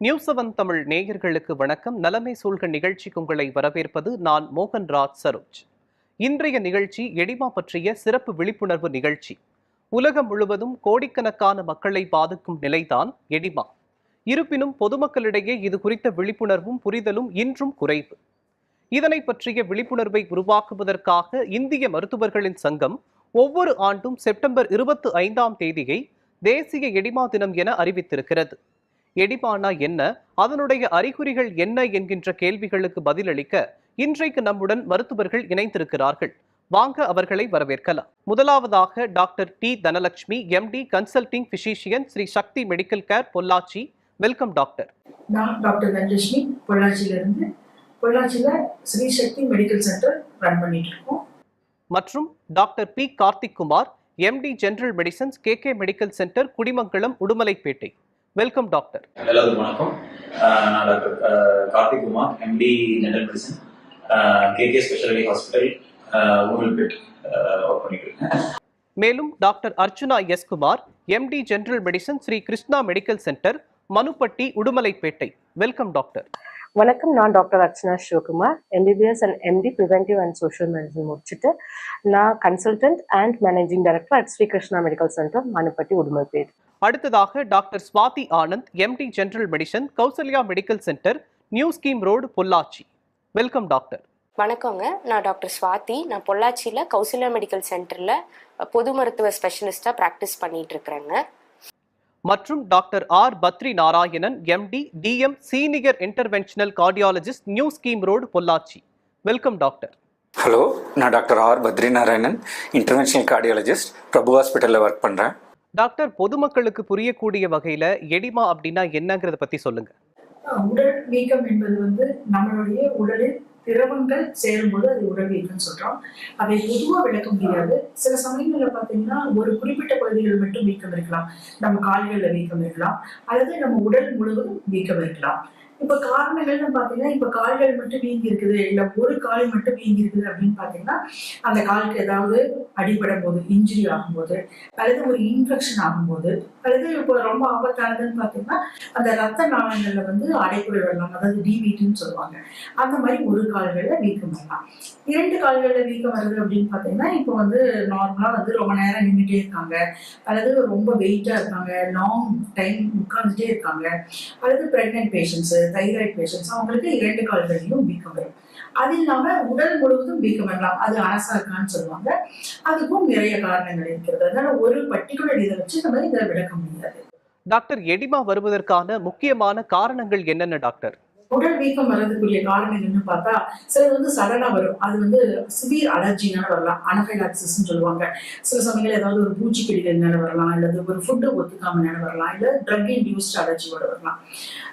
News seven Tamil நேயர்களுக்கு வணக்கம். நலமை சூழ்க நிகழ்ச்சிக்கு உங்களை வரவேற்பது நான் மோகன்ராஜ் சரோஜ். இன்றைய நிகழ்ச்சி எடிமா பற்றிய சிறப்பு விழிப்புணர்வு நிகழ்ச்சி. உலகம் முழுவதும் கோடிக்கணக்கான மக்களை பாதிக்கும் நிலைதான் எடிமா. இருப்பினும் பொதுமக்களிடையே இது குறித்த விழிப்புணர்வும் புரிதலும் இன்றும் குறைவு. இதனை பற்றிய விழிப்புணர்வை உருவாக்குவதற்காக இந்திய மருத்துவர்களின் சங்கம் ஒவ்வொரு ஆண்டும் செப்டம்பர் இருபத்தி ஐந்தாம் தேதியை தேசிய எடிமா தினம் என அறிவித்திருக்கிறது. எடிமானா என்ன? அதனுடைய அறிகுறிகள் என்ன? என்கின்ற கேள்விகளுக்கு பதிலளிக்க இன்றைக்கு நம்முடன் மருத்துவர்கள் இணைந்திருக்கிறார்கள். வாங்க அவர்களை வரவேற்கலாம். முதலாவதாக doctor D Dhanalakshmi MD consulting physician Sri Shakti medical care Pollachi. Welcome doctor. நான் டாக்டர் தனலட்சுமி பொள்ளாச்சியில இருந்து பொள்ளாச்சியில Sri Shakti medical center run பண்ணிட்டு இருக்கோம். மற்றும் doctor P Karthik Kumar MD general medicines K K medical center Kudimangalam Udumalaipettai. Welcome doctor எல்லாருக்கும் வணக்கம். நான் doctor Karthik Kumar MD general medicine KK specialty hospital ஊழல்பேட் work பண்ணிட்டு இருக்கேன் மேலும் doctor Archana S Kumar MD general medicine Sri Krishna medical center Manupatti Udumalaipettai. Welcome doctor வணக்கம் நான் doctor Archana Sivakumar MBBS and MD preventive and social medicine முடிச்சுட்டு நான் consultant and managing director at Srikrishna medical center Manupatti Udumalpet அடுத்ததாக doctor Swathi Anand MD general medicine Kausalya medical center new scheme road Pollachi. Welcome doctor வணக்கங்க. நான் doctor Swathi நான் பொள்ளாச்சியில் Kausalya medical சென்டரில் பொது மருத்துவ ஸ்பெஷலிஸ்டாக ப்ராக்டிஸ் பண்ணிட்டு இருக்கிறேங்க. மற்றும் doctor R. Badri Narayanan MD DM senior interventional cardiologist new scheme road Pollachi. Welcome doctor hello நான் doctor R. Badrinarayanan interventional cardiologist Prabhu ஹாஸ்பிட்டலில் ஒர்க் பண்ணுறேன் டாக்டர் பொதுமக்களுக்கு புரியக்கூடிய வகையில எடிமா அப்படின்னா என்னங்கிறத பத்தி சொல்லுங்க. உடல் வீக்கம் என்பது வந்து நம்மளுடைய உடலில் திரவங்கள் சேரும்போது அது உடல் வீக்கம்னு சொல்றோம். அதை பொதுவாக விளக்க முடியாது. சில சமயங்கள்ல பாத்தீங்கன்னா ஒரு குறிப்பிட்ட பகுதிகள் மட்டும் வீக்கம் இருக்கலாம். நம்ம கால்கள்ல வீக்கம் இருக்கலாம். அல்லது நம்ம உடல் முழுவதும் வீக்கம் இருக்கலாம். இப்ப காரணங்கள்னு பாத்தீங்கன்னா இப்ப கால்கள் மட்டும் வீங்கி இருக்குது இல்ல ஒரு கால் மட்டும் வீங்கி இருக்குது அப்படின்னு பாத்தீங்கன்னா அந்த காலுக்கு ஏதாவது அடிபடும் போது இன்ஜுரி ஆகும்போது அல்லது ஒரு இன்ஃபெக்ஷன் ஆகும்போது அல்லது இப்போ ரொம்ப ஆபத்தானதுன்னு பாத்தீங்கன்னா அந்த ரத்த நாளங்கள்ல வந்து அடைப்புகள் வரலாம். அதாவது டிபிடின்னு சொல்லுவாங்க. அந்த மாதிரி ஒரு கால்கள்ல வீக்கம் வரலாம். இரண்டு கால்கள்ல வீக்கம் வருது அப்படின்னு பாத்தீங்கன்னா இப்போ வந்து நார்மலா வந்து ரொம்ப நேரம் நின்றுட்டே இருக்காங்க. அல்லது ரொம்ப வெயிட்டா இருக்காங்க. லாங் டைம் உட்கார்ந்துட்டே இருக்காங்க. அல்லது பிரெக்னென்ட் பேஷண்ட்ஸு தைராய்டு பேஷண்ட்ஸ் அவங்களுக்கு இரண்டு கால்கள்லையும் வீக்கம் வரும். அது இல்லாம உடல் முழுவதும் வீக்கம் வரலாம். அது அரசாக்கான்னு சொல்லுவாங்க. அதுக்கும் நிறைய காரணங்கள் இருக்கிறது. அதனால ஒரு பர்டிகுலர் இதை வச்சு நம்ம இதை விளக்க முடியாது. டாக்டர் எடிமா வருவதற்கான முக்கியமான காரணங்கள் என்னென்ன டாக்டர்? உடல் வீக்கம் வர்றதுக்குரிய காரணம் என்னன்னு பார்த்தா சிலது வந்து சடனா வரும். அது வந்து சிவியர் அலர்ஜினால வரலாம். அனஃபைலாக்சிஸ்ன்னு சொல்லுவாங்க. சில சமயங்கள் ஏதாவது ஒரு பூச்சிக்கடிகள்னால வரலாம். இல்லது ஒரு ஃபுட்டு ஒத்துக்காமனால வரலாம். இல்ல ட்ரக் இன்டியூஸ்ட் அலர்ஜியோட வரலாம்.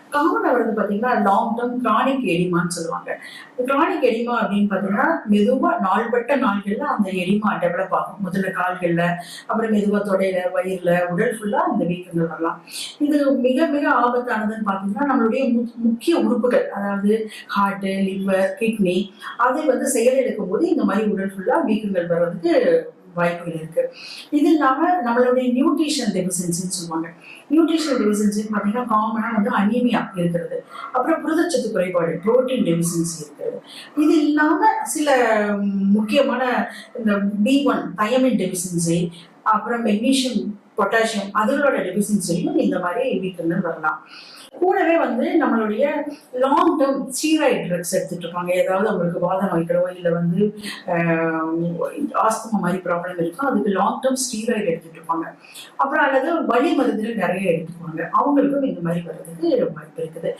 காமன் வந்து பார்த்தீங்கன்னா லாங் டேர்ம் கிரானிக் எடிமான்னு சொல்லுவாங்க. கிரானிக் எடிமா அப்படின்னு பார்த்தீங்கன்னா மெதுவாக நாள்பட்ட நாள்களில் அந்த எடிமா டெவலப் ஆகும். முதல்ல கால்களில் அப்புறம் மெதுவாக தொடையில வயிறில் உடல் ஃபுல்லாக அந்த வீக்கங்கள் வரலாம். இது மிக மிக ஆபத்தானதுன்னு பார்த்தீங்கன்னா நம்மளுடைய மு- முக்கிய உறுப்புகள் அதாவது ஹார்ட்டு லிவர் கிட்னி அதை வந்து செயலிழக்கும் போது இந்த மாதிரி உடல் ஃபுல்லாக வீக்கங்கள் வர்றதுக்கு வாய்ப்புகள் இருக்கு. இது இல்லாம நம்மளுடைய நியூட்ரிஷன் டெபிசன்சின்னு சொல்லுவாங்க. நியூட்ரிஷன் டெபிசன்சின்னு பார்த்தீங்கன்னா காமனா வந்து அனிமியா இருக்கிறது. அப்புறம் புரதச்சத்து குறைபாடு புரோட்டீன் டெபிசன்சி இருக்கிறது. இது இல்லாம சில முக்கியமான இந்த பி ஒன் தயமின் டெபிசன்சி அப்புறம் மெக்னீஷியம் பொட்டாசியம் அதுகளோட டெபிசன்சியும் இந்த மாதிரி வீட்டில் வரலாம். கூடவே வந்து நம்மளுடைய லாங் டேர்ம் ஸ்டீராய்டு ட்ரக்ஸ் எடுத்துட்டு இருப்பாங்க ஏதாவது அவங்களுக்கு வாத நோய்களோ இல்லை வந்து ஆஸ்துமா மாதிரி ப்ராப்ளம் இருக்கும் அதுக்கு லாங் டேர்ம் ஸ்டீராய்டு எடுத்துட்டு இருப்பாங்க அப்புறம் அல்லது வழி மருந்துகள் நிறைய எடுத்துக்குவாங்க. அவங்களுக்கும் இந்த மாதிரி வர்றதுக்கு வாய்ப்பு இருக்குது.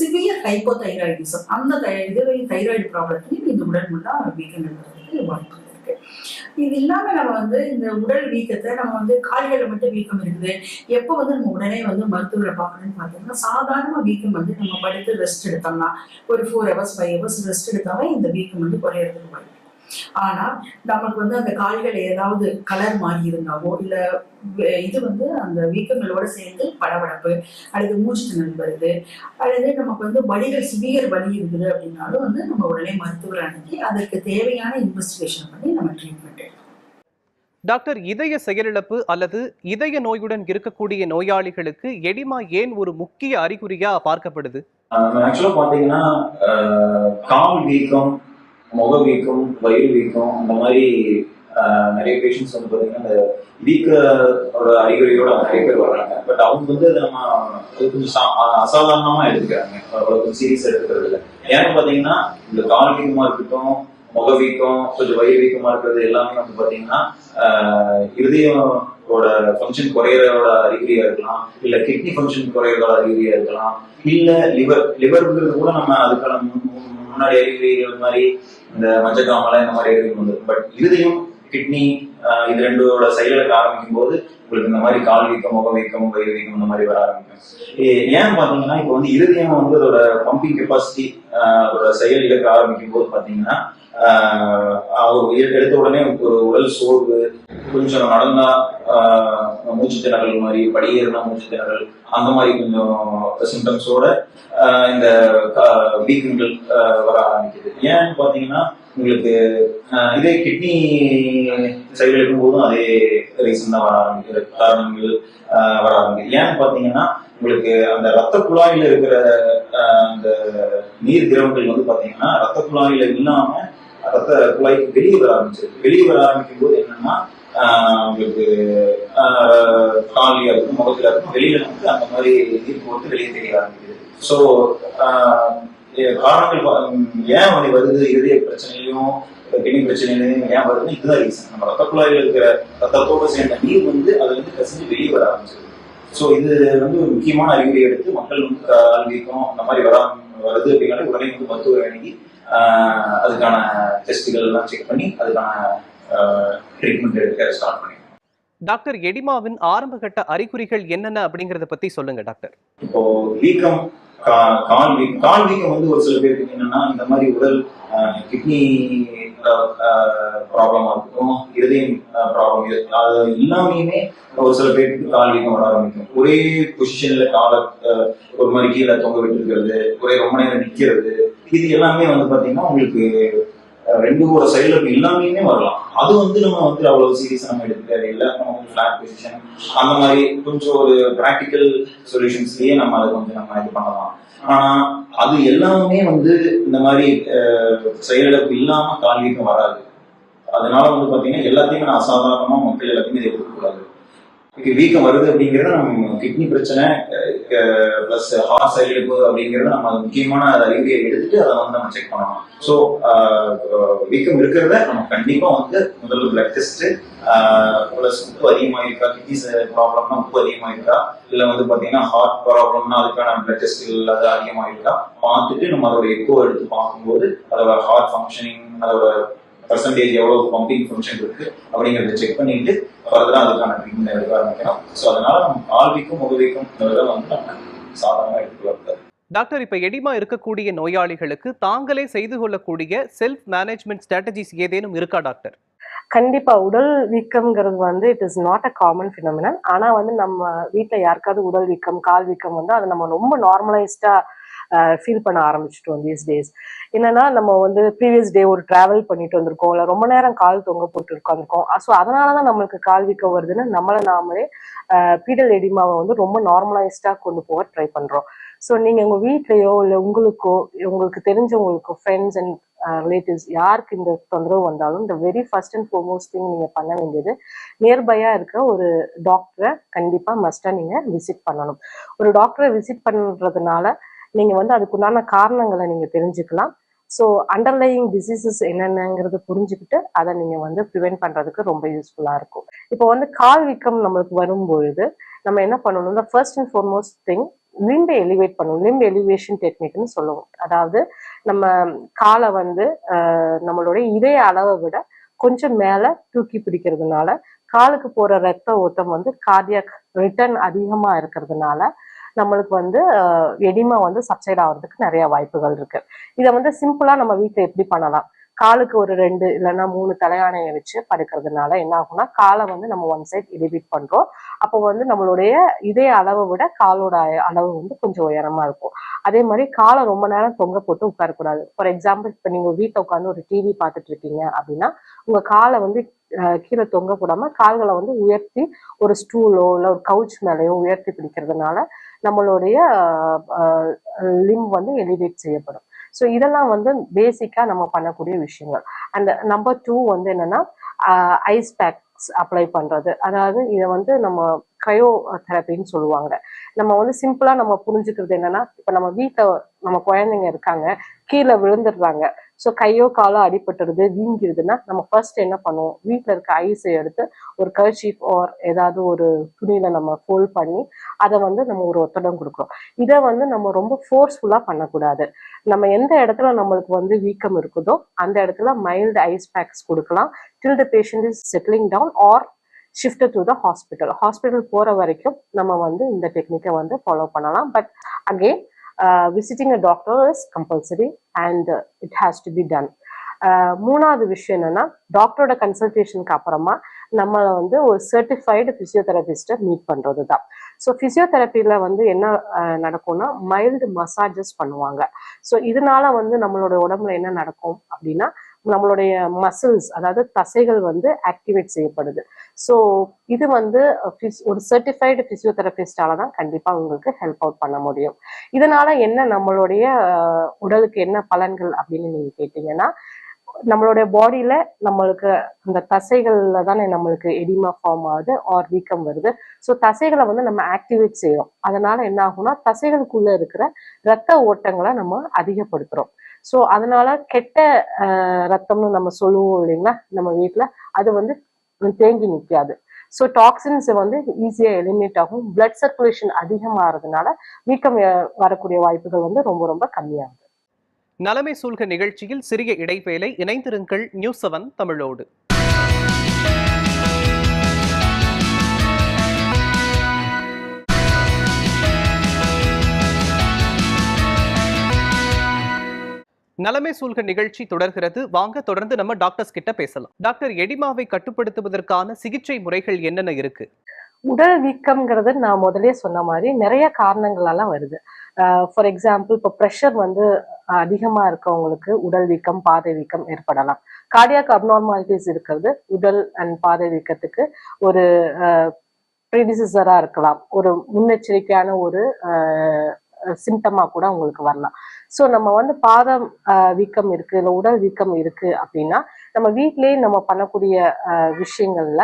சிவியர் ஹைப்போ தைராய்டிசம் அந்த தை இது தைராய்டு ப்ராப்ளத்துலையும் இந்த உடல் முள்ளா வீக்கங்கள் வர்றதுக்கு இருக்கு. இது இல்லாம நம்ம வந்து இந்த உடல் வீக்கத்தை நம்ம வந்து கால்களில் மட்டும் வீக்கம் இருக்குது எப்போ வந்து நம்ம உடனே வந்து மருத்துவரை பார்க்கணும்னு பார்த்தோம்னா சாதாரண வீக்கம் வந்து நம்ம படுத்து ரெஸ்ட் எடுத்தோம்னா ஒரு four hours five hours rest எடுத்தாவே இந்த வீக்கம் வந்து குறையறதுக்கு வாய்ப்பு ஆனா நமக்கு வந்து அந்த கால்கள் ஏதாவது கலர் மாறி இருந்தாவோ இல்ல இது வந்து அந்த வீக்கங்களோட சேர்ந்து படபடப்பு அல்லது மூச்சு திணறல் வருது அல்லது நமக்கு வந்து வலிகள் சிவியர் வலி இருக்குது அப்படின்னாலும் வந்து நம்ம உடனே மருத்துவர் அணுகி அதற்கு தேவையான இன்வெஸ்டிகேஷன் பண்ணி நம்ம ட்ரீட்மெண்ட் எடுக்கணும் டாக்டர் இதய செயலிழப்பு அல்லது இதய நோயுடன் இருக்கக்கூடிய நோயாளிகளுக்கு எடிமா ஏன் ஒரு முக்கிய அறிகுறியா பார்க்கப்படுது? ஆக்சுவலாக பார்த்தீங்கன்னா ஆஹ், கால் வீக்கம் முக வீக்கம் வயிறு வீக்கம் அந்த மாதிரி நிறைய பேஷண்ட்ஸ் வந்து பார்த்தீங்கன்னா அந்த வீக்கோட அறிகுறியோட நிறைய பேர் வர்றாங்க. பட் அவங்க வந்து அதை நம்ம அது கொஞ்சம் சா- எடுத்துக்கிறாங்க. அவ்வளோ கொஞ்சம் சீரியஸ் எடுத்துக்கிறது இல்லை. ஏன்னு பார்த்தீங்கன்னா இந்த கால் வீக்கமாக இருக்கட்டும் முக வீக்கம் கொஞ்சம் வயிறு வீக்கமா இருக்கிறது எல்லாமே வந்து பார்த்தீங்கன்னா ஆஹ், ஃபங்க்ஷன் குறையறதோட அறிகுறியா இருக்கலாம். இல்ல கிட்னி ஃபங்க்ஷன் குறையறதோட அறிகுறியா இருக்கலாம். இல்ல லிவர் லிவர்ங்கிறது கூட நம்ம அதுக்கான முன்னாடி அறிகுறிகள் மாதிரி இந்த மஞ்சக்காமலை இந்த மாதிரி அறிகுறிகள் பட் இருதயம் கிட்னி இது ரெண்டோட செயலுக்கு ஆரம்பிக்கும் போது உங்களுக்கு இந்த மாதிரி கால் வீக்கம் முக வீக்கம் வயிறு வீக்கம் இந்த மாதிரி வர ஆரம்பிக்கும். ஏன் பாத்தீங்கன்னா இப்போ வந்து இருதயம் வந்து அதோட பம்பிங் கெப்பாசிட்டி அதோட செயல் இழக்க ஆரம்பிக்கும் போது பாத்தீங்கன்னா எடுத்த உடனே ஒரு உடல் சோர்வு கொஞ்சம் நடந்தா ஆஹ் மூச்சு திணறல் மாதிரி படியேறினா மூச்சு திணறல் அந்த மாதிரி கொஞ்சம் சிம்டம்ஸோட இந்த வீக்கங்கள் வர ஆரம்பிக்குது. ஏன்னு பாத்தீங்கன்னா உங்களுக்கு இதே கிட்னி செயலிழக்கும் போதும் அதே ரீசன் தான் வர ஆரம்பிக்கிறது காரணங்கள் வர ஆரம்பிக்குது. ஏன்னு பாத்தீங்கன்னா உங்களுக்கு அந்த ரத்த குழாயில இருக்கிற அந்த நீர் திரவங்கள் வந்து பாத்தீங்கன்னா ரத்த குழாயில இல்லாம ரத்த குழாய் வெளியே வர ஆரம்பிச்சிருக்கு வெளியே வர ஆரம்பிக்கும் போது என்னன்னா உங்களுக்கு காலியா இருக்கும் முகத்துல இருக்கும் வெளியில வந்து அந்த மாதிரி நீர் போட்டு வெளியே தெரிய ஆரம்பிக்குது. ஸோ காரணங்கள் ஏன் வந்து வருது இதய பிரச்சனையிலையும் கிட்னி பிரச்சனையிலையும் ஏன் வருதுன்னு இதுதான் ரீசன் நம்ம ரத்த குழாயில் இருக்கிற ரத்தத்தோடு சேர்ந்த நீர் வந்து அதுல இருந்து கசிஞ்சு வெளியே வர ஆரம்பிச்சிருக்கு ஸோ இது வந்து ஒரு முக்கியமான அறிகுறி எடுத்து மக்கள் வந்து கால் வீக்கம் அந்த மாதிரி வரா வருது அப்படின்னாலே உடனே வந்து மருத்துவரை அணுகி அதுக்கான டெஸ்ட்டுகள் எல்லாம் செக் பண்ணி அதுக்கான ட்ரீட்மெண்ட் எடுக்க ஸ்டார்ட் பண்ணி டாக்டர் எடிமாவின் ஆரம்பகட்ட அறிகுறிகள் என்னென்ன அப்படிங்கறத பத்தி சொல்லுங்க டாக்டர். இப்போ வீக்கம் கால் வீக்கம் கால் வீக்கம் வந்து ஒரு சில பேருக்கு என்னன்னா இந்த மாதிரி உடல் கிட்னி ப்ராப்ளமா இருக்கட்டும் இருதயம் ப்ராப்ளம் அது எல்லாமே ஒரு சில பேருக்கு கால் வீக்கம் வர ஆரம்பிக்கும். ஒரே பொசிஷன்ல காலை ஒரு மாதிரி கீழே தொங்க விட்டுருக்கிறது ஒரே ரொம்ப நேரம் நிக்கிறது. இது எல்லாமே வந்து பாத்தீங்கன்னா உங்களுக்கு ரெண்டு கூட சைடில் எல்லாமே வரலாம். அது வந்து நம்ம வந்து அவ்வளவு சீரியஸா நம்ம எடுக்க தேவையில்லை நம்ம வந்து ஃபிளாட் பொசிஷன் அந்த மாதிரி கொஞ்சம் ஒரு ப்ராக்டிக்கல் சொல்யூஷன்ஸ்லயே நம்ம அதை கொஞ்சம் நம்ம இது பண்ணலாம். ஆனா அது எல்லாமே வந்து இந்த மாதிரி செயலிழப்பு இல்லாம கால்வீக்கம் வராது. அதனால வந்து பாத்தீங்கன்னா எல்லாத்தையுமே நான் அசாதாரணமா மக்கள் எல்லாத்தையுமே இதை எடுத்துக்கூடாது வீக்கம் வருது அப்படிங்கிறது நம்ம கிட்னி பிரச்சனை பிளஸ் ஹார்ட் செயலிழப்பு அப்படிங்கிறத நம்ம முக்கியமான அறிகுறியை எடுத்துட்டு அதை வந்து நம்ம செக் பண்ணலாம் ஸோ வீக்கம் இருக்கிறத நம்ம கண்டிப்பா வந்து முதல்ல பிளட் டெஸ்ட் ப்ளஸ் உப்பு அதிகமாக இருக்கா கிட்னி ப்ராப்ளம்னா உப்பு அதிகமாக இருக்கா இல்லை வந்து பார்த்தீங்கன்னா ஹார்ட் ப்ராப்ளம்னா அதுக்கான பிளட் டெஸ்ட் இல்லாத அதிகமாக இருக்கா பார்த்துட்டு நம்ம அதோட எக்கோ எடுத்து பார்க்கும்போது அதோட ஹார்ட் ஃபங்க்ஷனிங் அதோட பர்சன்டேஜ் எவ்வளோ பம்பிங் ஃபங்க்ஷன் இருக்கு அப்படிங்கிறத செக் பண்ணிட்டு ஃபர்தராக அதுக்கான ட்ரீட்மெண்ட் எடுக்க ஆரம்பிக்கணும் ஸோ அதனால நம்ம கால் வீக்கம் முக வீக்கம் வந்து நம்ம சாதாரணமாக எடுத்துக்கூடாது டாக்டர் இப்ப எடிமா இருக்கக்கூடிய நோயாளிகளுக்கு தாங்களே செய்து கொள்ளக்கூடிய செல்ஃப் மேனேஜ்மெண்ட் ஸ்ட்ராட்டஜிஸ் ஏதேனும் இருக்கா டாக்டர்? கண்டிப்பா உடல் வீக்கம்ங்கிறது வந்து it is not a common phenomenon ஆனா வந்து நம்ம வீட்ல யாருக்காவது உடல் வீக்கம் கால் வீக்கம் வந்து அதை நம்ம ரொம்ப நார்மலைஸ்டா ஃபீல் பண்ண ஆரம்பிச்சிட்டோம் தீஸ் டேஸ் என்னன்னா நம்ம வந்து ப்ரீவியஸ் டே ஒரு டிராவல் பண்ணிட்டு வந்திருக்கோம். இல்லை ரொம்ப நேரம் கால் தொங்க போட்டு உட்காந்துருக்கோம் ஸோ அதனால தான் நம்மளுக்கு கால் வீக்கம் வருதுன்னு நம்மளை நாமளே பீடல் எடிமாவை வந்து ரொம்ப நார்மலைஸ்டாக கொண்டு போக ட்ரை பண்ணுறோம் ஸோ நீங்கள் உங்கள் வீட்லேயோ இல்லை உங்களுக்கோ உங்களுக்கு தெரிஞ்சவங்களுக்கோ ஃப்ரெண்ட்ஸ் அண்ட் ரிலேட்டிவ்ஸ் யாருக்கு இந்த தொந்தரவு வந்தாலும் இந்த very first and foremost thing நீங்கள் பண்ண வேண்டியது நியர்பையாக இருக்கிற ஒரு டாக்டரை கண்டிப்பாக மஸ்ட்டாக நீங்கள் விசிட் பண்ணணும். ஒரு டாக்டரை விசிட் பண்ணுறதுனால நீங்கள் வந்து அதுக்குண்டான காரணங்களை நீங்கள் தெரிஞ்சுக்கலாம். ஸோ அண்டர்லையிங் டிசீசஸ் என்னென்னங்கிறத புரிஞ்சுக்கிட்டு அதை நீங்கள் வந்து ப்ரிவென்ட் பண்றதுக்கு ரொம்ப யூஸ்ஃபுல்லாக இருக்கும். இப்போ வந்து கால் வீக்கம் நம்மளுக்கு வரும்பொழுது நம்ம என்ன பண்ணணும்னா ஃபர்ஸ்ட் அண்ட் ஃபார்மோஸ்ட் திங் லிம்பை எலிவேட் பண்ணணும். லிம்ப் எலிவேஷன் டெக்னிக்னு சொல்லுவோம். அதாவது நம்ம காலை வந்து நம்மளுடைய இதய அளவை விட கொஞ்சம் மேலே தூக்கி பிடிக்கிறதுனால காலுக்கு போகிற ரத்த ஓட்டம் வந்து கார்டியாக் ரிட்டர்ன் அதிகமாக இருக்கிறதுனால நம்மளுக்கு வந்து எடிமா வந்து சப்சைட் ஆகிறதுக்கு நிறைய வாய்ப்புகள் இருக்கு. இதை வந்து சிம்பிளா நம்ம வீட்டில் எப்படி பண்ணலாம்? காலுக்கு ஒரு ரெண்டு இல்லைன்னா மூணு தலையாணையை வச்சு படுக்கிறதுனால என்ன ஆகும்னா காலை வந்து நம்ம ஒன் சைட் எலிவேட் பண்றோம். அப்போ வந்து நம்மளுடைய இதே அளவை விட காலோட அளவு வந்து கொஞ்சம் உயரமா இருக்கும். அதே மாதிரி காலை ரொம்ப நேரம் தொங்க போட்டு உட்காரக்கூடாது. ஃபார் எக்ஸாம்பிள் இப்போ நீங்க வீட்டில் உட்காந்து ஒரு டிவி பார்த்துட்டு இருக்கீங்க அப்படின்னா உங்க காலை வந்து கீழே தொங்க போடாம கால்களை வந்து உயர்த்தி ஒரு ஸ்டூலோ இல்லை ஒரு கவுச் மேலேயோ உயர்த்தி பிடிக்கிறதுனால நம்மளுடைய லிம் வந்து எலிவேட் செய்யப்படும். ஸோ இதெல்லாம் வந்து பேசிக்காக நம்ம பண்ணக்கூடிய விஷயங்கள். அந்த நம்பர் டூ வந்து என்னன்னா ஐஸ் பேக்ஸ் அப்ளை பண்ணுறது அதாவது இதை வந்து நம்ம கயோ தெரப்பின்னு சொல்லுவாங்க. நம்ம வந்து சிம்பிளா நம்ம புரிஞ்சுக்கிறது என்னன்னா இப்போ நம்ம வீட்டை நம்ம குழந்தைங்க இருக்காங்க கீழே விழுந்துடுறாங்க. ஸோ கையோ காலோ அடிபட்டுறது வீங்கிருதுன்னா நம்ம ஃபர்ஸ்ட் என்ன பண்ணுவோம்? வீட்டில் இருக்க ஐஸை எடுத்து ஒரு கர்ஷீப் ஆர் ஏதாவது ஒரு துணியில நம்ம ஃபோல்ட் பண்ணி அதை வந்து நம்ம ஒரு ஒத்தடம் கொடுக்குறோம். இதை வந்து நம்ம ரொம்ப ஃபோர்ஸ்ஃபுல்லாக பண்ணக்கூடாது. நம்ம எந்த இடத்துல நம்மளுக்கு வந்து வீக்கம் இருக்குதோ அந்த இடத்துல மைல்டு ஐஸ் பேக்ஸ் கொடுக்கலாம். Till the patient is settling down or shift to the hospital hospital போற வரைக்கும் நம்ம வந்து இந்த டெக்னிக்கை வந்து ஃபாலோ பண்ணலாம். But again visiting a doctor is compulsory and it has to be done மூணாவது விஷயம் என்னன்னா டாக்டரோட கன்சல்டேஷனுக்கு அப்புறமா நம்மளை வந்து ஒரு சர்டிஃபைடு ஃபிசியோதெரபிஸ்ட்டை மீட் பண்ணுறது தான் ஸோ ஃபிசியோதெரப்பியில் வந்து என்ன uh, நடக்கும்னா மைல்டு மசாஜஸ் பண்ணுவாங்க. ஸோ இதனால வந்து நம்மளோட உடம்புல என்ன நடக்கும் அப்படின்னா நம்மளுடைய மசில்ஸ் அதாவது தசைகள் வந்து ஆக்டிவேட் செய்யப்படுது. ஸோ இது வந்து ஒரு சர்டிஃபைடு பிசியோதெரபிஸ்டால தான் கண்டிப்பாக உங்களுக்கு ஹெல்ப் அவுட் பண்ண முடியும். இதனால என்ன நம்மளுடைய உடலுக்கு என்ன பலன்கள் அப்படின்னு நீங்கள் கேட்டீங்கன்னா நம்மளுடைய பாடியில நம்மளுக்கு அந்த தசைகள்ல தானே நம்மளுக்கு எடிமா ஃபார்ம் ஆகுது ஆர் வீக்கம் வருது. ஸோ தசைகளை வந்து நம்ம ஆக்டிவேட் செய்யறோம். அதனால என்ன ஆகும்னா தசைகளுக்குள்ள இருக்கிற ரத்த ஓட்டங்களை நம்ம அதிகப்படுத்துறோம். ஸோ அதனால கெட்ட ரத்தம்னு நம்ம சொல்லுவோம் இல்லைங்களா? நம்ம வீட்டில் அது வந்து தேங்கி நிற்காது ஸோ டாக்ஸின்ஸ் வந்து ஈஸியாக எலிமினேட் ஆகும். பிளட் சர்க்குலேஷன் அதிகமாகிறதுனால வீக்கம் வரக்கூடிய வாய்ப்புகள் வந்து ரொம்ப ரொம்ப கம்மியாகுது. நலமை சூழ்க நிகழ்ச்சியில் சிறிய இடைவேளை இணைந்திருங்கள் நியூஸ் செவன் தமிழோடு. நலமை சூழ்க நிகழ்ச்சி தொடர்கிறது. வாங்க தொடர்ந்து நம்ம டாக்டர்ஸ் கிட்ட பேசலாம். டாக்டர் எடிமாவை கட்டுப்படுத்துவதற்கான சிகிச்சை முறைகள் என்னென்ன இருக்கு? உடல் வீக்கம்ங்கிறது நான் முதலே சொன்ன மாதிரி நிறைய காரணங்களால வருது. ஃபார் எக்ஸாம்பிள் இப்போ ப்ரெஷர் வந்து அதிகமாக இருக்கவங்களுக்கு உடல் வீக்கம் பாதை வீக்கம் ஏற்படலாம். கார்டியாக் அப்நார்மாலிட்டிஸ் இருக்கிறது. உடல் அண்ட் பாதை வீக்கத்துக்கு ஒரு ப்ரிடிசிசராக இருக்கலாம். ஒரு முன்னெச்சரிக்கையான ஒரு சிம்டமாக கூட உங்களுக்கு வரலாம். ஸோ நம்ம வந்து பாதம் ஆஹ் வீக்கம் இருக்கு இல்லை உடல் வீக்கம் இருக்கு அப்படின்னா நம்ம வீட்டிலேயே நம்ம பண்ணக்கூடிய ஆஹ் விஷயங்கள்ல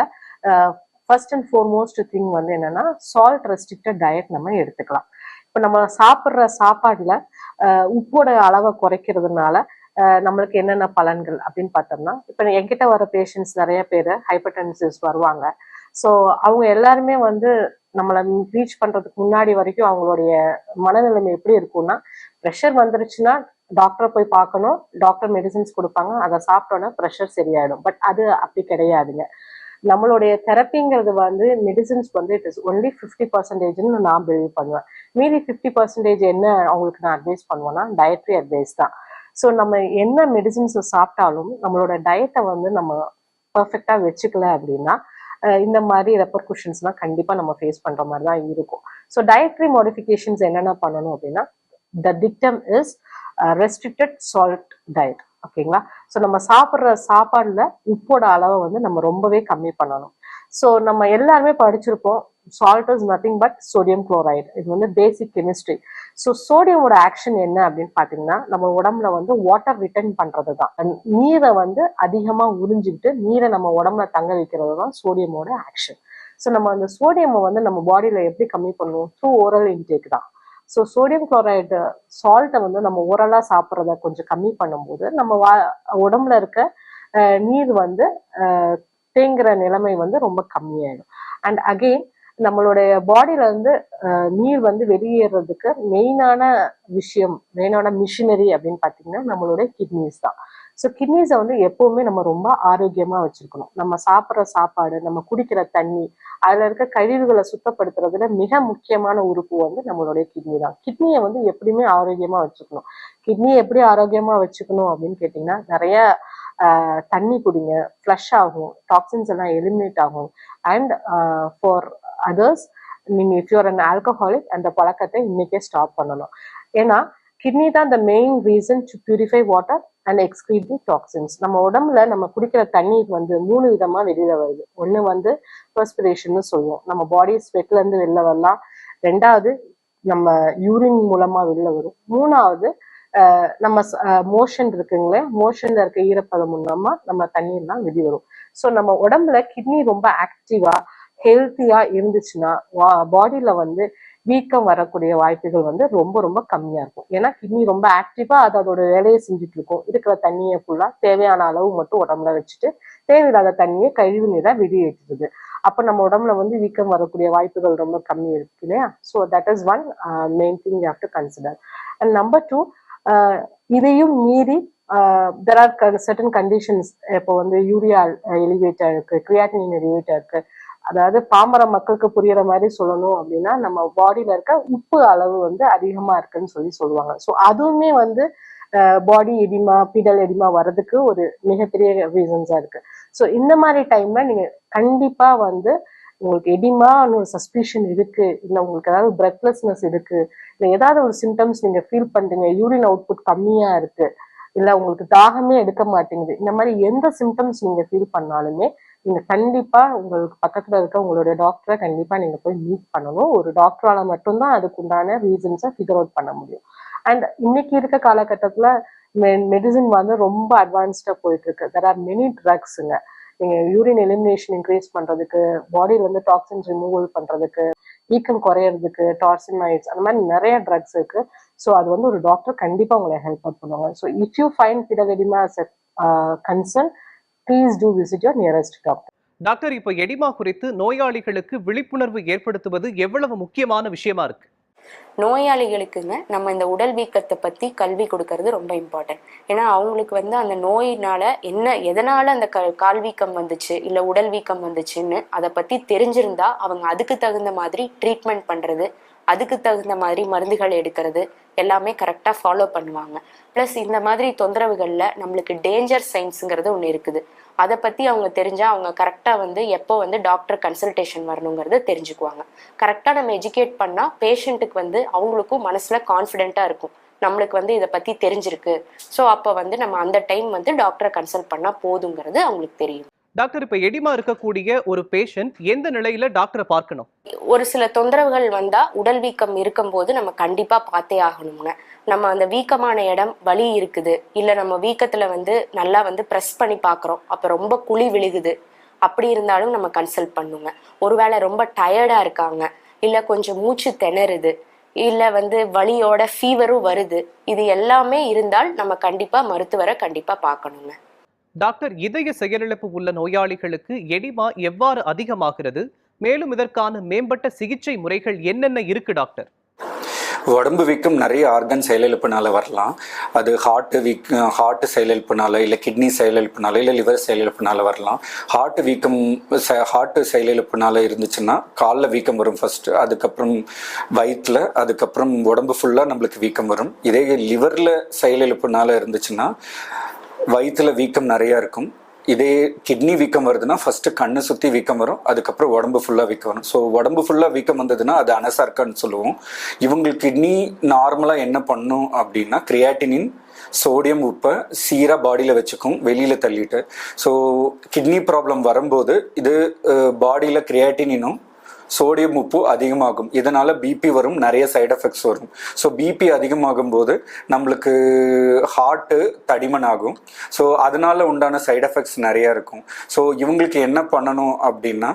ஃபர்ஸ்ட் அண்ட் ஃபோர்மோஸ்ட் திங் வந்து என்னன்னா சால்ட் ரெஸ்ட்ரிக்டட் டயட் நம்ம எடுத்துக்கலாம். இப்போ நம்ம சாப்பிட்ற சாப்பாடுல ஆஹ் உப்போட அளவை குறைக்கிறதுனால நம்மளுக்கு என்னென்ன பலன்கள் அப்படின்னு பார்த்தோம்னா இப்போ என்கிட்ட வர பேஷண்ட்ஸ் நிறைய பேர் ஹைப்பர்டென்சிவ்ஸ் வருவாங்க. ஸோ அவங்க எல்லாருமே வந்து நம்மளை ரீச் பண்றதுக்கு முன்னாடி வரைக்கும் அவங்களுடைய மனநிலைமை எப்படி இருக்கும்னா ப்ரெஷர் வந்துருச்சுன்னா டாக்டரை போய் பார்க்கணும். டாக்டர் மெடிசின்ஸ் கொடுப்பாங்க. அதை சாப்பிட்டோன்னா ப்ரெஷர் சரியாயிடும். பட் அது அப்படி கிடையாதுங்க. நம்மளுடைய தெரப்பிங்கிறது வந்து மெடிசின்ஸ் வந்து இட் இஸ் ஒன்லி ஃபிஃப்டி பர்சன்டேஜ்னு நான் பிலீவ் பண்ணுவேன். மீதி ஃபிஃப்டி பர்சன்டேஜ் என்ன அவங்களுக்கு நான் அட்வைஸ் பண்ணுவேன்னா டயட்ரி அட்வைஸ் தான். ஸோ நம்ம என்ன மெடிசின்ஸ் சாப்பிட்டாலும் நம்மளோட டயட்டை வந்து நம்ம பர்ஃபெக்டாக வச்சுக்கல அப்படின்னா இந்த மாதிரி ரெப்பர் ரெப்பர்குஷன்ஸ்லாம் கண்டிப்பாக நம்ம ஃபேஸ் பண்ணுற மாதிரி தான் இருக்கும். ஸோ டயட்ரி மாடிஃபிகேஷன்ஸ் என்னென்ன பண்ணணும் அப்படின்னா the dictum is restricted salt diet ஓகேங்களா ஸோ நம்ம சாப்பிட்ற சாப்பாடில் உப்போட அளவை வந்து நம்ம ரொம்பவே கம்மி பண்ணணும். ஸோ நம்ம எல்லாருமே படிச்சிருப்போம் salt is nothing but sodium chloride இது வந்து பேசிக் கெமிஸ்ட்ரி ஸோ சோடியமோட ஆக்ஷன் என்ன அப்படின்னு பார்த்தீங்கன்னா நம்ம உடம்புல வந்து வாட்டர் ரிட்டர்ன் பண்ணுறது தான். நீரை வந்து அதிகமாக உறிஞ்சிக்கிட்டு நீரை நம்ம உடம்புல தங்க வைக்கிறது தான் சோடியமோட ஆக்ஷன் ஸோ நம்ம அந்த சோடியமை வந்து நம்ம பாடியில் எப்படி கம்மி பண்ணுவோம்? த்ரூ ஓரல் இன்டேக் தான். ஸோ சோடியம் குளோரைடு சால்ட்டை வந்து நம்ம ஓரலாக சாப்பிட்றத கொஞ்சம் கம்மி பண்ணும்போது நம்ம வா உடம்புல இருக்க அஹ், நீர் வந்து தேங்குற நிலைமை வந்து ரொம்ப கம்மியாயிடும். அண்ட் அகெயின் நம்மளுடைய பாடியில இருந்து நீர் வந்து வெளியேறதுக்கு மெயினான விஷயம் மெயினான மிஷினரி அப்படின்னு பார்த்தீங்கன்னா நம்மளுடைய கிட்னிஸ் தான். ஸோ கிட்னிஸை வந்து எப்போவுமே நம்ம ரொம்ப ஆரோக்கியமாக வச்சுருக்கணும். நம்ம சாப்பிட்ற சாப்பாடு நம்ம குடிக்கிற தண்ணி அதில் இருக்க கழிவுகளை சுத்தப்படுத்துறதுல மிக முக்கியமான உறுப்பு வந்து நம்மளுடைய கிட்னி தான். கிட்னியை வந்து எப்படியுமே ஆரோக்கியமாக வச்சுக்கணும். கிட்னியை எப்படி ஆரோக்கியமாக வச்சுக்கணும் அப்படின்னு கேட்டிங்கன்னா நிறைய தண்ணி குடிங்க ஃப்ளஷ் ஆகும் டாக்ஸின்ஸ் எல்லாம் எலிமினேட் ஆகும். அண்ட் ஃபார் அதர்ஸ் நீங்கள் இஃப் யூஆர் அன் ஆல்கஹாலிக் அந்த பழக்கத்தை இன்னைக்கே ஸ்டாப் பண்ணணும். ஏன்னா கிட்னி தான் இந்த main reason to purify water and excrete the toxins நம்ம உடம்புல நம்ம குடிக்கிற தண்ணீர் வந்து மூணு விதமா வெளியில வருது. ஒன்று வந்து பெர்ஸ்பிரேஷன் சொல்லுவோம். நம்ம பாடி ஸ்வெட்லேருந்து வெளில வரலாம். ரெண்டாவது நம்ம யூரின் மூலமா வெளில வரும். மூணாவது ஆஹ் நம்ம மோஷன் இருக்குங்களே மோஷன்ல இருக்க ஈரப்பதம் மூலமா நம்ம தண்ணீர்லாம் வெளியே வரும். ஸோ நம்ம உடம்புல கிட்னி ரொம்ப ஆக்டிவா ஹெல்த்தியா இருந்துச்சுன்னா பாடியில வந்து வீக்கம் வரக்கூடிய வாய்ப்புகள் வந்து ரொம்ப ரொம்ப கம்மியா இருக்கும். ஏன்னா கிட்னி ரொம்ப ஆக்டிவா அது அதோட வேலையை செஞ்சுட்டு இருக்கும் இருக்கிற தண்ணியை ஃபுல்லா தேவையான அளவு மட்டும் உடம்புல வச்சுட்டு தேவையில்லாத தண்ணியை கழிவு நீராக வெளியேற்றுறது. அப்போ நம்ம உடம்புல வந்து வீக்கம் வரக்கூடிய வாய்ப்புகள் ரொம்ப கம்மி இருக்கு இல்லையா? So that is one main thing you to consider and number two இதையும் மீறி தெர் ஆர் சர்டன் கண்டிஷன்ஸ் இப்போ வந்து யூரியா எலிவேட்டர் uh, இருக்கு கிரியாட்டின் எலிவேட்டர் இருக்கு. அதாவது பாமர மக்களுக்கு புரியற மாதிரி சொல்லணும் அப்படின்னா நம்ம பாடியில இருக்க உப்பு அளவு வந்து அதிகமா இருக்குன்னு சொல்லி சொல்லுவாங்க. ஸோ அதுவுமே வந்து பாடி எடிமா பீடல் எடிமா வர்றதுக்கு ஒரு மிகப்பெரிய ரீசன்ஸா இருக்கு. ஸோ இந்த மாதிரி டைம்ல நீங்க கண்டிப்பா வந்து உங்களுக்கு எடிமான்னு ஒரு சஸ்பிஷன் இருக்கு இல்லை உங்களுக்கு ஏதாவது பிரெத்லெஸ்னஸ் இருக்கு இல்லை ஏதாவது ஒரு சிம்டம்ஸ் நீங்க ஃபீல் பண்றீங்க யூரின் அவுட்புட் கம்மியா இருக்கு இல்லை உங்களுக்கு தாகமே எடுக்க மாட்டேங்குது இந்த மாதிரி எந்த சிம்டம்ஸ் நீங்க ஃபீல் பண்ணாலுமே நீங்க கண்டிப்பா உங்களுக்கு பக்கத்துல இருக்க உங்களுடைய டாக்டரை கண்டிப்பா நீங்க போய் மீட் பண்ணணும். ஒரு டாக்டரால மட்டும்தான் அதுக்குண்டான ரீசன்ஸை ஃபிகர் அவுட் பண்ண முடியும். அண்ட் இன்னைக்கு இருக்க காலகட்டத்துல மெடிசின் வந்து ரொம்ப அட்வான்ஸ்டா போயிட்டு இருக்கு தெர் ஆர் மெனி ட்ரக்ஸுங்க நீங்க யூரின் எலிமினேஷன் இன்க்ரீஸ் பண்றதுக்கு பாடியில இருந்து டாக்ஸின்ஸ் ரிமூவல் பண்றதுக்கு வீக்கம் குறையறதுக்கு டார்சிமைட்ஸ் அந்த மாதிரி நிறைய ட்ரக்ஸ் இருக்கு. ஸோ அது வந்து ஒரு டாக்டர் கண்டிப்பா உங்களை ஹெல்ப் அவுட் பண்ணுவாங்க. So if you find பிடவெடிமா concern please to visit your nearest doctor doctor இப்போ எடிமா குறித்து நோயாளிகளுக்கு விழிப்புணர்வு ஏற்படுத்துவது எவ்வளவு முக்கியமான விஷயமா இருக்கு? நோயாளிகளுக்குங்க நம்ம இந்த உடல் வீக்கத்தை பத்தி கல்வி கொடுக்கறது ரொம்ப இம்பார்ட்டன்ட் ஏன்னா அவங்களுக்கு வந்து அந்த நோயினால என்ன எதனால அந்த க கால் வீக்கம் வந்துச்சு இல்ல உடல் வீக்கம் வந்துச்சுன்னு அதை பத்தி தெரிஞ்சிருந்தா அவங்க அதுக்கு தகுந்த மாதிரி ட்ரீட்மெண்ட் பண்றது அதுக்கு தகுந்த மாதிரி மருந்துகள் எடுக்கிறது எல்லாமே கரெக்டாக ஃபாலோ பண்ணுவாங்க. ப்ளஸ் இந்த மாதிரி தொந்தரவுகளில் நம்மளுக்கு டேஞ்சர் சைன்ஸுங்கிறது ஒன்று இருக்குது. அதை பற்றி அவங்க தெரிஞ்சால் அவங்க கரெக்டாக வந்து எப்போ வந்து டாக்டர் கன்சல்டேஷன் வரணுங்கிறத தெரிஞ்சுக்குவாங்க. கரெக்டாக நம்ம எஜுகேட் பண்ணால் பேஷண்ட்டுக்கு வந்து அவங்களுக்கும் மனசில் கான்ஃபிடென்ட்டாக இருக்கும். நம்மளுக்கு வந்து இதை பற்றி தெரிஞ்சிருக்கு. ஸோ அப்போ வந்து நம்ம அந்த டைம் வந்து டாக்டரை கன்சல்ட் பண்ணால் போதுங்கிறது அவங்களுக்கு தெரியும். டாக்டர் இப்போ எடிமா இருக்கக்கூடிய ஒரு பேஷண்ட் எந்த நிலையில டாக்டரை பார்க்கணும்? ஒரு சில தொந்தரவுகள் வந்தா உடல் வீக்கம் இருக்கும்போது நம்ம கண்டிப்பா பார்த்தே ஆகணுங்க. நம்ம அந்த வீக்கமான இடம் வலி இருக்குது. இல்ல நம்ம வீக்கத்துல வந்து நல்லா வந்து ப்ரெஸ் பண்ணி பார்க்குறோம். அப்ப ரொம்ப குழி விழுகுது. அப்படி இருந்தாலும் நம்ம கன்சல்ட் பண்ணுங்க. ஒருவேளை ரொம்ப டயர்டா இருக்காங்க. இல்ல கொஞ்சம் மூச்சு திணறுது. இல்ல வந்து வலியோட ஃபீவரும் வருது. இது எல்லாமே இருந்தால் நம்ம கண்டிப்பா மருத்துவரை கண்டிப்பா பார்க்கணுங்க. டாக்டர் இதய செயலிழப்பு உள்ள நோயாளிகளுக்கு எடிமா எவ்வாறு அதிகமாகிறது? மேலும் இதற்கான மேம்பட்ட சிகிச்சை முறைகள் என்னென்ன இருக்கு டாக்டர்? உடம்பு வீக்கம் நிறைய ஆர்கன் செயலிழப்புனால வரலாம். அது ஹார்ட் வீக் ஹார்ட் செயலிழப்புனால இல்லை கிட்னி செயலிழப்புனால இல்லை லிவர் செயலிழப்புனால வரலாம். ஹார்ட் வீக்கம் ஹார்ட் செயலிழப்புனால இருந்துச்சுன்னா காலில் வீக்கம் வரும் ஃபர்ஸ்ட் அதுக்கப்புறம் வயிற்றில் அதுக்கப்புறம் உடம்பு ஃபுல்லாக நம்மளுக்கு வீக்கம் வரும். இதே லிவரில் செயலிழப்புனால இருந்துச்சுன்னா வயிற்றுல வீக்கம் நிறையா இருக்கும். இதே கிட்னி வீக்கம் வருதுன்னா ஃபர்ஸ்ட் கண்ணை சுற்றி வீக்கம் வரும். அதுக்கப்புறம் உடம்பு ஃபுல்லாக வீக்கம் வரும். ஸோ உடம்பு ஃபுல்லாக வீக்கம் வந்ததுன்னா அது அனசார்க்கான்னு சொல்லுவோம். இவங்களுக்கு கிட்னி நார்மலாக என்ன பண்ணும் அப்படின்னா கிரியாட்டினின் சோடியம் உப்பை சீராக பாடியில் வச்சுக்கும் வெளியில் தள்ளிட்டு. ஸோ கிட்னி ப்ராப்ளம் வரும்போது இது பாடியில் கிரியாட்டினும் சோடியம் உப்பு அதிகமாகும். இதனால பிபி வரும் நிறைய சைட் எஃபெக்ட்ஸ் வரும். ஸோ பிபி அதிகமாகும் போது நம்மளுக்கு ஹார்ட்டு தடிமன் ஆகும் ஸோ அதனால உண்டான சைட் எஃபெக்ட்ஸ் நிறைய இருக்கும். ஸோ இவங்களுக்கு என்ன பண்ணணும் அப்படின்னா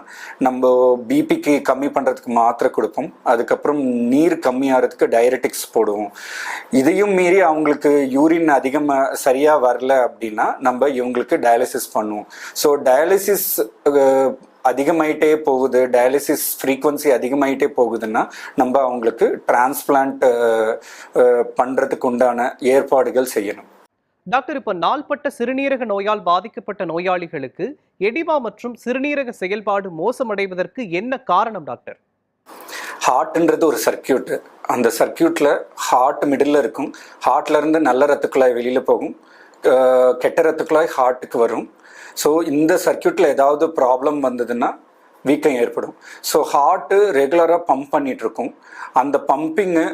நம்ம பிபிக்கு கம்மி பண்ணுறதுக்கு மாத்திரை கொடுப்போம். அதுக்கப்புறம் நீர் கம்மியாகிறதுக்கு டயரெட்டிக்ஸ் போடுவோம். இதையும் மீறி அவங்களுக்கு யூரின் அதிகமாக சரியாக வரல அப்படின்னா நம்ம இவங்களுக்கு டயாலிசிஸ் பண்ணுவோம். ஸோ டயாலிசிஸ் அதிகமாயிட்டே போகுது டயாலிசிஸ் ஃப்ரீக்வன்சி அதிகமாயிட்டே போகுதுன்னா நம்ம அவங்களுக்கு டிரான்ஸ்பிளான்ட் பண்ணுறதுக்கு உண்டான ஏற்பாடுகள் செய்யணும். டாக்டர் இப்போ நாள்பட்ட சிறுநீரக நோயால் பாதிக்கப்பட்ட நோயாளிகளுக்கு எடிமா மற்றும் சிறுநீரக செயல்பாடு மோசமடைவதற்கு என்ன காரணம் டாக்டர்? ஹார்ட்ன்றது ஒரு சர்க்கியூட் அந்த சர்க்கியூட்ல ஹார்ட் மிடில் இருக்கும். ஹார்ட்ல இருந்து நல்ல ரத்த குழாய் வெளியில போகும். கெட்ட ரத்த குழாய் ஹார்ட்டுக்கு வரும். ஸோ இந்த சர்க்கியூட்டில் ஏதாவது ப்ராப்ளம் வந்ததுன்னா வீக்கம் ஏற்படும். ஸோ ஹார்ட்டு ரெகுலராக பம்ப் பண்ணிகிட்ருக்கும் அந்த பம்பிங்கு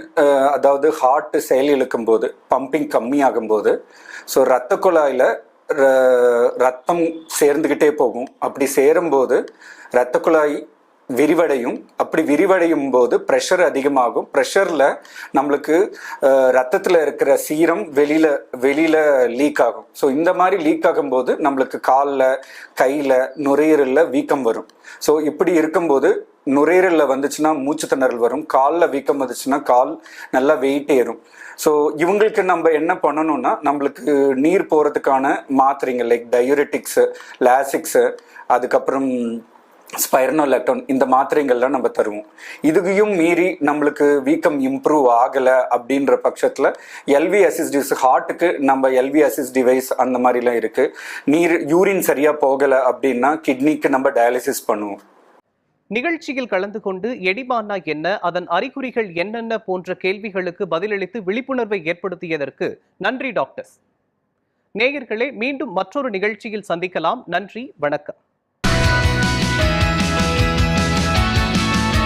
அதாவது ஹார்ட் செயல் இழுக்கும் போது பம்பிங் கம்மியாகும் போது ஸோ ரத்த குழாயில் ரத்தம் சேர்ந்துக்கிட்டே போகும். அப்படி சேரும்போது ரத்த குழாய் விரிவடையும். அப்படி விரிவடையும் போது ப்ரெஷர் அதிகமாகும். ப்ரெஷரில் நம்மளுக்கு ரத்தத்தில் இருக்கிற சீரம் வெளியில் வெளியில் லீக் ஆகும். ஸோ இந்த மாதிரி லீக் ஆகும்போது நம்மளுக்கு காலில் கையில் நுரையீரலில் வீக்கம் வரும். ஸோ இப்படி இருக்கும்போது நுரையீரலில் வந்துச்சுன்னா மூச்சு திணறல் வரும். காலில் வீக்கம் வந்துச்சுன்னா கால் நல்லா வெயிட் ஏறும். ஸோ இவங்களுக்கு நம்ம என்ன பண்ணணும்னா நம்மளுக்கு நீர் போகிறதுக்கான மாத்திரைங்க லைக் டயூரெட்டிக்ஸு லாசிக்ஸு அதுக்கப்புறம் ஸ்பைரனோலெக்டோன் இந்த மாத்திரைங்கள்லாம் நம்ம தருவோம். இதுகையும் மீறி நம்மளுக்கு வீக்கம் இம்ப்ரூவ் ஆகலை அப்படின்ற பட்சத்தில் எல்வி அசிஸ்டிஸ் ஹார்ட்டுக்கு நம்ம எல்வி அசிஸ் டிவைஸ் அந்த மாதிரிலாம் இருக்குது நீர் யூரின் சரியாக போகலை அப்படின்னா கிட்னிக்கு நம்ம டயாலிசிஸ் பண்ணுவோம். நிகழ்ச்சியில் கலந்து கொண்டு எடிமானா என்ன அதன் அறிகுறிகள் என்னென்ன போன்ற கேள்விகளுக்கு பதிலளித்து விழிப்புணர்வை ஏற்படுத்தியதற்கு நன்றி டாக்டர்ஸ் நேயர்களே மீண்டும் மற்றொரு நிகழ்ச்சியில் சந்திக்கலாம். நன்றி வணக்கம்.